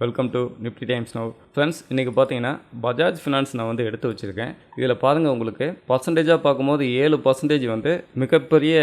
Welcome to Nifty Times now friends இன்றைக்கி பார்த்தீங்கன்னா Bajaj finance நான் வந்து எடுத்து வச்சுருக்கேன். இதில் பாருங்கள் உங்களுக்கு பர்சன்டேஜாக பார்க்கும்போது ஏழு பர்சன்டேஜ் வந்து மிகப்பெரிய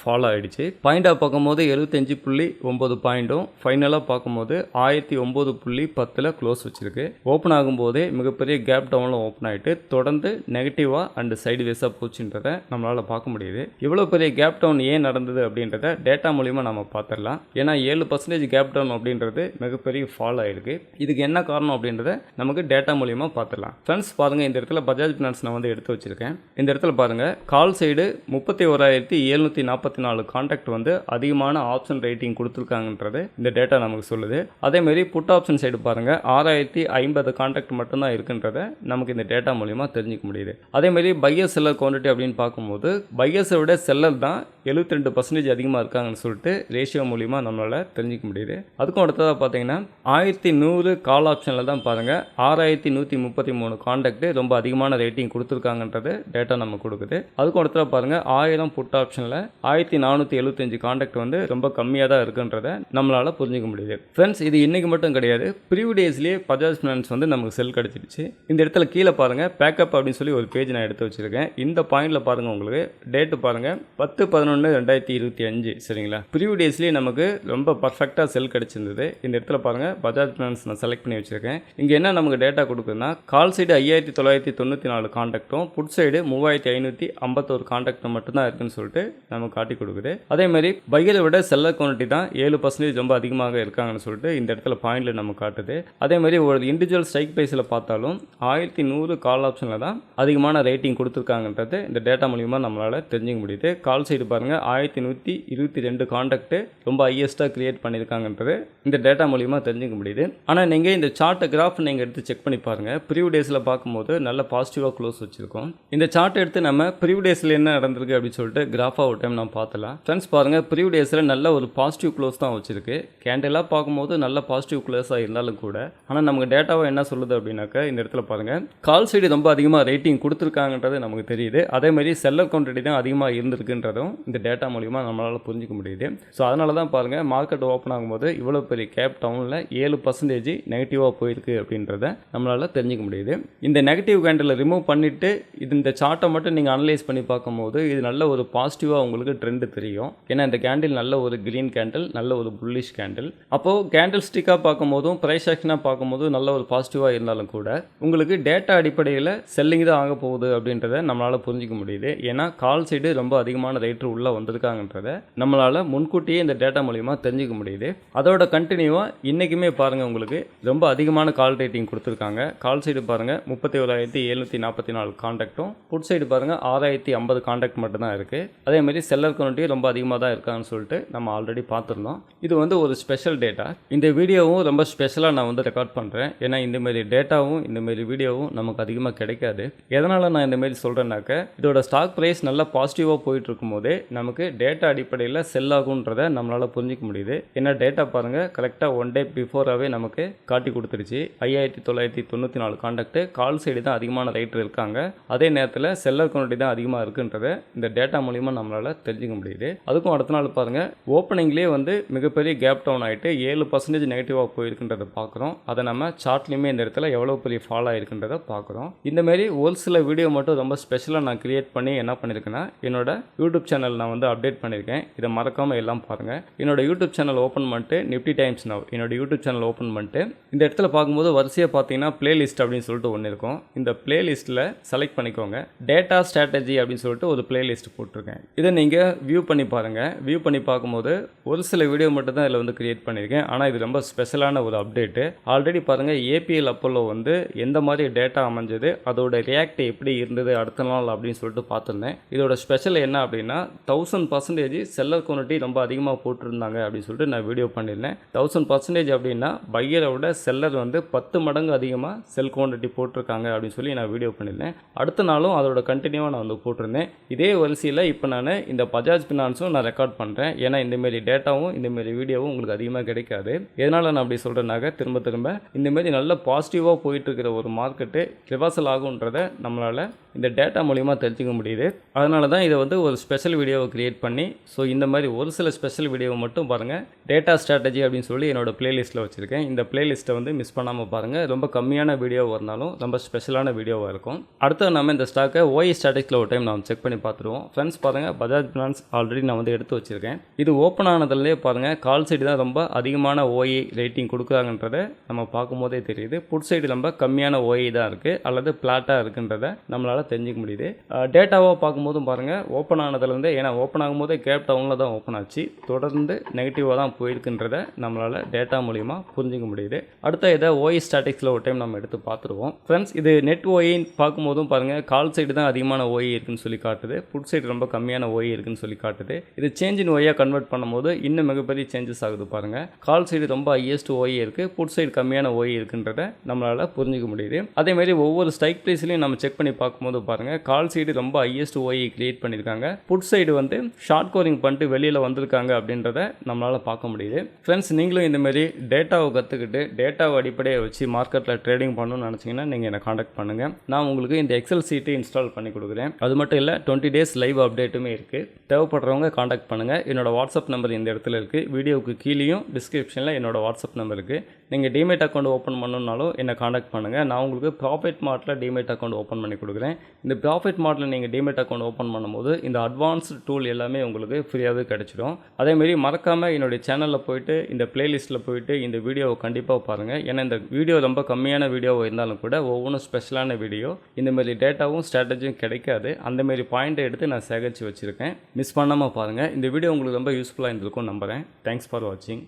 ஃபாலோ ஆகிடுச்சு பாயிண்டாக பார்க்கும்போது எழுபத்தஞ்சு புள்ளி ஒம்பது பாயிண்ட்டும் ஃபைனலாக பார்க்கும்போது ஆயிரத்தி ஒம்பது புள்ளி பத்தில் க்ளோஸ் வச்சுருக்கு. ஓப்பன் ஆகும்போதே மிகப்பெரிய கேப் டவுனில் ஓப்பன் ஆகிட்டு தொடர்ந்து நெகட்டிவாக அண்டு சைடு வேஸாக போச்சுன்றதை நம்மளால் பார்க்க முடியுது. இவ்வளோ பெரிய கேப் டவுன் ஏன் நடந்தது அப்படின்றத டேட்டா மூலிமா நம்ம பார்த்துடலாம். ஏன்னா ஏழு பர்சன்டேஜ் கேப் டவுன் அப்படின்றது மிகப்பெரிய ஃபால் ஆயிருக்கு இதுக்கு என்ன காரணம் அப்படின்றத நமக்கு டேட்டா மூலியமாக பார்த்துடலாம் ஃப்ரெண்ட்ஸ் பாருங்கள் இந்த இடத்துல பஜாஜ் ஃபினான்ஸ் நான் வந்து எடுத்து வச்சிருக்கேன். இந்த இடத்துல பாருங்கள் கால் சைடு முப்பத்தி ஓராயிரத்தி எழுநூற்றி நாற்பத்தி நாலு கான்டாக்ட் வந்து அதிகமான ஆப்ஷன் ரேட்டிங் கொடுத்துருக்காங்கன்றது இந்த டேட்டா நமக்கு சொல்லுது. அதேமாரி புட் ஆப்ஷன் சைடு பாருங்கள் ஆறாயிரத்தி ஐம்பது கான்டாக்ட் மட்டும்தான் இருக்குன்றத நமக்கு இந்த டேட்டா மூலியமாக தெரிஞ்சுக்க முடியுது. அதேமாரி பையர் செல்லர் குவான்டிட்டி அப்படின்னு பார்க்கும்போது பையர்ஸை விட செல்லர் தான் எழுபத்தி ரெண்டு பர்சன்டேஜ் அதிகமாக இருக்காங்கன்னு சொல்லிட்டு ரேஷியோ மூலியமாக நம்மளால் தெரிஞ்சிக்க முடியுது. அதுக்கும் அடுத்ததாக பார்த்தீங்கன்னா ஆயிரத்தி நூறு கால் ஆப்ஷனில் தான் பாருங்கள் ஆறாயிரத்தி நூற்றி முப்பத்தி மூணு காண்டாக்ட் ரொம்ப அதிகமான ரேட்டிங் கொடுத்துருக்காங்கன்றது டேட்டா நம்ம கொடுக்குது. அதுக்கும் அடுத்ததாக பாருங்கள் ஆயிரம் புட் ஆப்ஷனில் ஆயிரத்தி நானூற்றி எழுபத்தஞ்சு காண்டாக்ட் வந்து ரொம்ப கம்மியாக தான் இருக்குன்றத நம்மளால் புரிஞ்சிக்க முடியுது. ஃப்ரெண்ட்ஸ் இது இன்றைக்கி மட்டும் கிடையாது. ப்ரீவியூ டேஸ்லேயே பஜாஜ் ஃபினான்ஸ் வந்து நமக்கு செல் கிடச்சிடுச்சு. இந்த இடத்துல கீழே பாருங்கள் பேக்கப் அப்படின்னு சொல்லி ஒரு பேஜ் நான் எடுத்து வச்சுருக்கேன். இந்த பாயிண்டில் பாருங்கள் உங்களுக்கு டேட்டு பாருங்கள் பத்து பதினொன்று ரெண்டாயிரத்தி இருபத்தி அஞ்சு சரிங்களா? ப்ரீவியூ டேஸ்லேயே நமக்கு ரொம்ப பர்ஃபெக்டாக செல் கிடச்சிருந்தது. இந்த இடத்துல பாருங்கள் பஜாஜ் ஃபினான்ஸ் நான் செலக்ட் பண்ணி வச்சுருக்கேன். இங்கே என்ன நமக்கு டேட்டா கொடுக்குதுன்னா கால் சைடு ஐயாயிரத்தி தொள்ளாயிரத்தி தொண்ணூற்றி நாலு காண்டாக்டும் புட் சைடு மூவாயிரத்தி ஐநூற்றி ஐம்பத்தோரு காண்டாக்டும் மட்டும்தான் இருக்குன்னு சொல்லிட்டு நமக்கு காட்டி கொடுக்குது. அதே மாதிரி பையரை விட செல்லர் குவான்டிட்டி தான் ஏழு பர்சன்டேஜ் ரொம்ப அதிகமாக இருக்காங்கன்னு சொல்லிட்டு இந்த இடத்துல பாயிண்டில் நம்ம காட்டுது. அதே மாதிரி ஒரு இண்டிவிஜுவல் ஸ்ட்ரைக் ப்ரைஸில் பார்த்தாலும் ஆயிரத்தி நூறு கால் ஆப்ஷனில் தான் அதிகமான ரேட்டிங் கொடுத்துருக்காங்கன்றது இந்த டேட்டா மூலியமாக நம்மளால் தெரிஞ்சுக்க முடியுது. கால் சைடு பாருங்கள் ஆயிரத்தி நூற்றி இருபத்தி ரெண்டு காண்டாக்ட்டு ரொம்ப ஹையஸ்ட்டாக க்ரியேட் பண்ணியிருக்காங்கன்றது இந்த டேட்டா மூலியமாக தெரிஞ்சுக்க முடியுது. ஆனால் நீங்கள் இந்த சார்ட்டை கிராஃப் நீங்கள் எடுத்து செக் பண்ணி பாருங்கள் ப்ரீவ் டேஸில் பார்க்கும்போது நல்ல பாசிட்டிவாக க்ளோஸ் வச்சுருக்கோம். இந்த சார்ட்டை எடுத்து நம்ம ப்ரீவ் டேஸில் என்ன நடந்திருக்கு அப்படின்னு சொல்லிட்டு கிராஃபாக ஒரு டைம் நம்ம பார்த்தலாம் ஃப்ரெண்ட்ஸ் பாருங்கள் ப்ரீவ் டேஸில் நல்ல ஒரு பாசிட்டிவ் க்ளோஸ் தான் வச்சிருக்கு. கேண்டலாக பார்க்கும்போது நல்ல பாசிட்டிவ் க்ளோஸாக இருந்தாலும் கூட ஆனால் நமக்கு டேட்டாவை என்ன சொல்லுது அப்படின்னாக்கா இந்த இடத்துல பாருங்கள் கால் சைடு ரொம்ப அதிகமாக ரேட்டிங் கொடுத்துருக்காங்கன்றது நமக்கு தெரியுது. அதே மாதிரி செல்லர் குவான்டிட்டி தான் அதிகமாக இருந்திருக்குன்றதும் இந்த டேட்டா மூலிமா நம்மளால் புரிஞ்சிக்க முடியுது. ஸோ அதனால தான் பாருங்கள் மார்க்கெட் ஓப்பன் ஆகும்போது இவ்வளோ பெரிய கேப் டவுனில் ஏழு பர்சன்டேஜ் நெகட்டிவாக போயிருக்கு அப்படின்றத நம்மளால் தெரிஞ்சிக்க முடியுது. இந்த நெகட்டிவ் கேண்டில் ரிமூவ் பண்ணிவிட்டு இது இந்த சார்ட்டை மட்டும் நீங்கள் அனலைஸ் பண்ணி பார்க்கும்போது இது நல்ல ஒரு பாசிட்டிவாக உங்களுக்கு ட்ரெண்டு தெரியும். ஏன்னா இந்த கேண்டில் நல்ல ஒரு க்ரீன் கேண்டில் நல்ல ஒரு புல்லிஷ் கேண்டில் அப்போது கேண்டில் ஸ்டிக்காக பார்க்கும்போதும் ப்ரைஸ் ஆக்ஷனாக பார்க்கும்போதும் நல்ல ஒரு பாசிட்டிவாக இருந்தாலும் கூட உங்களுக்கு டேட்டா அடிப்படையில் செல்லிங் தான் ஆக போகுது அப்படின்றத நம்மளால் புரிஞ்சிக்க முடியுது. ஏன்னா கால் சைடு ரொம்ப அதிகமான ரேட்டு உள்ளே வந்திருக்காங்கன்றத நம்மளால் முன்கூட்டியே இந்த டேட்டா மூலிமா தெரிஞ்சிக்க முடியுது. அதோட கண்டினியூவாக இன்றைக்குமே பாருங்கள் உங்களுக்கு ரொம்ப அதிகமான கால் ரேட்டிங் கொடுத்துருக்காங்க. கால் சைடு பாருங்கள் முப்பத்தி ஓராயிரத்தி எழுநூற்றி நாற்பத்தி நாலு காண்டாக்டும் புட் சைடு பாருங்கள் ஆறாயிரத்தி ஐம்பது காண்டாக்ட் மட்டும்தான் இருக்குது அதேமாதிரி செல்லர் குவான்டிட்டி ரொம்ப அதிகமாக தான் இருக்கான்னு சொல்லிட்டு நம்ம ஆல்ரெடி பார்த்துருந்தோம். இது வந்து ஒரு ஸ்பெஷல் டேட்டா இந்த வீடியோவும் ரொம்ப ஸ்பெஷலாக நான் வந்து ரெக்கார்ட் பண்ணுறேன் ஏன்னா இந்தமாரி டேட்டாவும் இந்தமாரி வீடியோவும் நமக்கு அதிகமாக கிடைக்காது. எதனால் நான் இந்தமாரி சொல்கிறேன்னாக்க இதோட ஸ்டாக் ப்ரைஸ் நல்லா பாசிட்டிவாக போயிட்டு இருக்கும்போதே நமக்கு டேட்டா அடிப்படையில் செல் ஆகுன்றதை நம்மளால் புரிஞ்சிக்க முடியுது. ஏன்னா டேட்டா பாருங்கள் கரெக்டாக ஒன் டே பிஃபோராகவே நமக்கு காட்டி கொடுத்துருச்சு. ஐயாயிரத்தி தொள்ளாயிரத்தி தொண்ணூற்றி நாலு காண்டாக்ட் கால் சைடு தான் அதிகமான ரைட்டர் இருக்காங்க. அதே நேரத்தில் செல்லர் குவான்டிட்டி தான் அதிகமாக இருக்குன்றதை இந்த டேட்டா மூலிமா நம்மளால் தெரிஞ்சுக்க முடியுது. அதுக்கும் அடுத்த நாள் பாருங்கள் ஓப்பனிங்லேயே வந்து மிகப்பெரிய கேப் டவுன் ஆகிட்டு ஏழு பர்சன்டேஜ் நெகட்டிவாக போயிருக்குன்றதை பார்க்குறோம் அதை நம்ம சார்ட்லேயுமே இந்த இடத்துல எவ்வளோ பெரிய ஃபால் ஆகிருக்குன்றதை பார்க்குறோம் இந்தமாரி ஒரு சில வீடியோ மட்டும் ரொம்ப ஸ்பெஷலாக நான் கிரியேட் பண்ணி என்ன பண்ணியிருக்கேன்னா என்னோட யூடியூப் சேனல் நான் வந்து அப்டேட் பண்ணியிருக்கேன் இதை மறக்காமல் எல்லாம் பாருங்கள் என்னோட யூடியூப் சேனல் ஓப்பன் பண்ணிட்டு நிஃப்டி டைம்ஸ் நவ் என்னோட யூடியூப் சேனல் ஓப்பன் பண்ணிட்டு இந்த இடத்துல பார்க்கும்போது வரிசையாக பார்த்தீங்கன்னா பிளேலிஸ்ட் அப்படின்னு சொல்லிட்டு ஒன்று இருக்கும். இந்த பிளேலிஸ்ட்டில் செலக்ட் பண்ணிக்கோங்க. டேட்டா ஸ்ட்ராட்டஜி அப்படின்னு சொல்லிட்டு ஒரு பிளேலிஸ்ட் போட்டிருக்கேன். இதை நீங்கள் வியூ பண்ணி பாருங்கள் வியூ பண்ணி பார்க்கும்போது ஒரு சில வீடியோ மட்டும் தான் இதில் வந்து கிரியேட் பண்ணியிருக்கேன். ஆனால் இது ரொம்ப ஸ்பெஷலான ஒரு அப்டேட்டு ஆல்ரெடி பாருங்கள் ஏபிஎல் அப்போலோ வந்து எந்த மாதிரி டேட்டா அமைஞ்சது அதோட ரியாக்ட் எப்படி இருந்தது அடுத்த நாள் அப்படின்னு சொல்லிட்டு பார்த்துருந்தேன். இதோட ஸ்பெஷல் என்ன அப்படின்னா தௌசண்ட் பர்சன்டேஜ் செல்லர் குவான்டிட்டி ரொம்ப அதிகமாக போட்டிருந்தாங்க அப்படின்னு சொல்லிட்டு நான் வீடியோ பண்ணியிருந்தேன். தௌசண்ட் பர்சன்டேஜ் அப்படின்னா பையரை விட செல்லர் வந்து பத்து மடங்கு அதிகமாக செல் குவான்டிட்டி போட்டிருக்காங்க அப்படின்னு சொல்லி நான் வீடியோ பண்ணியிருந்தேன். அடுத்த நாளும் அதோட கண்டினியூவாக நான் வந்து போட்டிருந்தேன். இதே வரிசையில் இப்போ நான் இந்த பஜாஜ் ஃபினான்ஸும் நான் ரெக்கார்ட் பண்ணுறேன் ஏன்னா இந்தமாரி டேட்டாவும் இந்தமாரி வீடியோவும் உங்களுக்கு அதிகமாக கிடைக்காது. எதனால் நான் அப்படி சொல்கிறேன்னாக்க திரும்ப திரும்ப இந்தமாரி நல்ல பாசிட்டிவாக போயிட்டு இருக்கிற ஒரு மார்க்கெட்டு ரிவர்சல் ஆகுன்றதை நம்மளால் இந்த டேட்டா மூலிமா தெரிஞ்சுக்க முடியுது. அதனால தான் இதை வந்து ஒரு ஸ்பெஷல் வீடியோவை க்ரியேட் பண்ணி ஸோ இந்த மாதிரி ஒரு சில ஸ்பெஷல் வீடியோவை மட்டும் பாருங்கள் டேட்டா ஸ்ட்ராட்டஜி அப்படின்னு சொல்லி என்னோட ப்ளேலிஸ்ட்டில் வச்சுருக்கேன். இந்த ப்ளேலிஸ்ட்டை வந்து மிஸ் பண்ணாமல் பாருங்கள் ரொம்ப கம்மியான வீடியோவாக இருந்தாலும் ரொம்ப ஸ்பெஷலான வீடியோவாக இருக்கும். அடுத்து நம்ம இந்த ஸ்டாக்கை ஓஐ ஸ்டாட்டிக்ஸில் ஒரு டைம் நம்ம செக் பண்ணி பார்த்துருவோம். ஃப்ரெண்ட்ஸ் பாருங்கள் பஜாஜ் ஃபினான்ஸ் ஆல்ரெடி நான் வந்து எடுத்து வச்சுருக்கேன். இது ஓப்பன் ஆனதுலேயே பாருங்கள் கால் சைடு தான் ரொம்ப அதிகமான ஓஇ ரேட்டிங் கொடுக்குறாங்கன்றதை நம்ம பார்க்கும்போதே தெரியுது. புட் சைடு ரொம்ப கம்மியான ஓஇ தான் இருக்குது அல்லது பிளாட்டாக இருக்குன்றதை நம்மளால் தெரிஞ்சுக்க முடியுது. டேட்டாவாக பார்க்கும்போதும் பாருங்கள் ஓப்பன் ஆனதுலேருந்து ஏன்னா ஓப்பன் ஆகும்போதே கேப் டவுனில் தான் ஓப்பன் ஆச்சு. தொடர்ந்து நெகட்டிவாக தான் போயிருக்குன்றதை நம்மளால் டேட்டா மூலிமா புரிஞ்சிக்க முடியுது. அடுத்த இதை ஓஇ ஸ்டாட்டிக்ஸில் ஒரு டைம் நம்ம எடுத்து பார்த்துருவோம். ஃப்ரெண்ட்ஸ் இது நெட் ஓயின்னு பார்க்கும்போதும் பாருங்கள் கால் சைடு தான் அதிகமான ஓஇ இருக்குன்னு சொல்லி காட்டுது. புட் சைடு ரொம்ப கம்மியான ஓஇ இருக்குன்னு சொல்லி காட்டுது. இது சேஞ்ச் இன் ஓயாக கன்வெர்ட் பண்ணும்போது இன்னும் மிகப்பெரிய சேஞ்சஸ் ஆகுது பாருங்கள் கால் சைடு ரொம்ப ஹையஸ்ட் ஓஇ இருக்குது புட் சைடு கம்மியான ஓஇ இருக்குன்றத நம்மளால் புரிஞ்சிக்க முடியுது. அதேமாதிரி ஒவ்வொரு ஸ்ட்ரைக் ப்ளேஸ்லையும் நம்ம செக் பண்ணி பார்க்கும்போது பாருங்கள் கால் சைடு ரொம்ப ஹையஸ்ட் ஓஐ கிரியேட் பண்ணியிருக்காங்க புட் சைடு வந்து ஷார்ட் கோரிங் பண்ணிட்டு வெளியில் வந்திருக்காங்க அப்படின்றத நம்மளால் பார்க்க முடியுது. ஃப்ரெண்ட்ஸ் நீங்களும் இந்தமாரி டேட்டாவை கற்றுக்கிட்டு டேட்டாவை அடிப்படையை வச்சு மார்க்கெட்டில் ட்ரேடிங் பண்ணணும்னு நினச்சிங்கன்னா நீங்கள் என்னை காண்டாக்ட் பண்ணுங்கள் நான் உங்களுக்கு இந்த எக்ஸல் சீட்டு இன்ஸ்டால் பண்ணி கொடுக்குறேன். அது மட்டும் இல்லை டுவெண்ட்டி டேஸ் லைவ் அப்டேட்டுமே இருக்குது தேவைப்படுறவங்க காண்டாக்ட் பண்ணுங்கள் என்னோடய வாட்ஸ்அப் நம்பர் இந்த இடத்துல இருக்குது வீடியோவுக்கு கீழேயும் டிஸ்கிரிப்ஷனில் என்னோடய வாட்ஸ்அப் நம்பர் இருக்குது நீங்கள் டிமேட் அக்கௌண்ட் ஓப்பன் பண்ணணுன்னாலும் என்னை காண்டாக்ட் பண்ணுங்கள் நான் உங்களுக்கு ப்ராஃபிட் மார்ட்டில் டிமேட் அக்கௌண்ட் ஓப்பன் பண்ணி கொடுக்குறேன். இந்த ப்ராஃபிட் மார்ட்டில் நீங்கள் டிமேட் அக்கௌண்ட் ஓப்பன் பண்ணும்போது இந்த அட்வான்ஸ்டு டூல் எல்லாமே உங்களுக்கு ஃப்ரீயாகவே கிடச்சிடும் அதேமாரி மறக்காமல் என்னுடைய சேனலில் போயிட்டு இந்த பிளேலிஸ்ட்டில் போயிட்டு இந்த வீடியோவை கண்டிப்பாக பாருங்கள் ஏன்னா இந்த வீடியோ ரொம்ப கம்மியான வீடியோவாக இருந்தாலும் கூட ஒவ்வொன்றும் ஸ்பெஷலான வீடியோ இந்தமாரி டேட்டாவும் ஸ்ட்ராட்டஜியும் கிடைக்காது. அந்தமாரி பாயிண்ட்டை எடுத்து நான் சேகரித்து வச்சுருக்கேன். மிஸ் பண்ணாமல் பாருங்கள் இந்த வீடியோ உங்களுக்கு ரொம்ப யூஸ்ஃபுல்லாக இருந்திருக்கும் நம்புகிறேன் தேங்க்ஸ் ஃபார் வாட்சிங்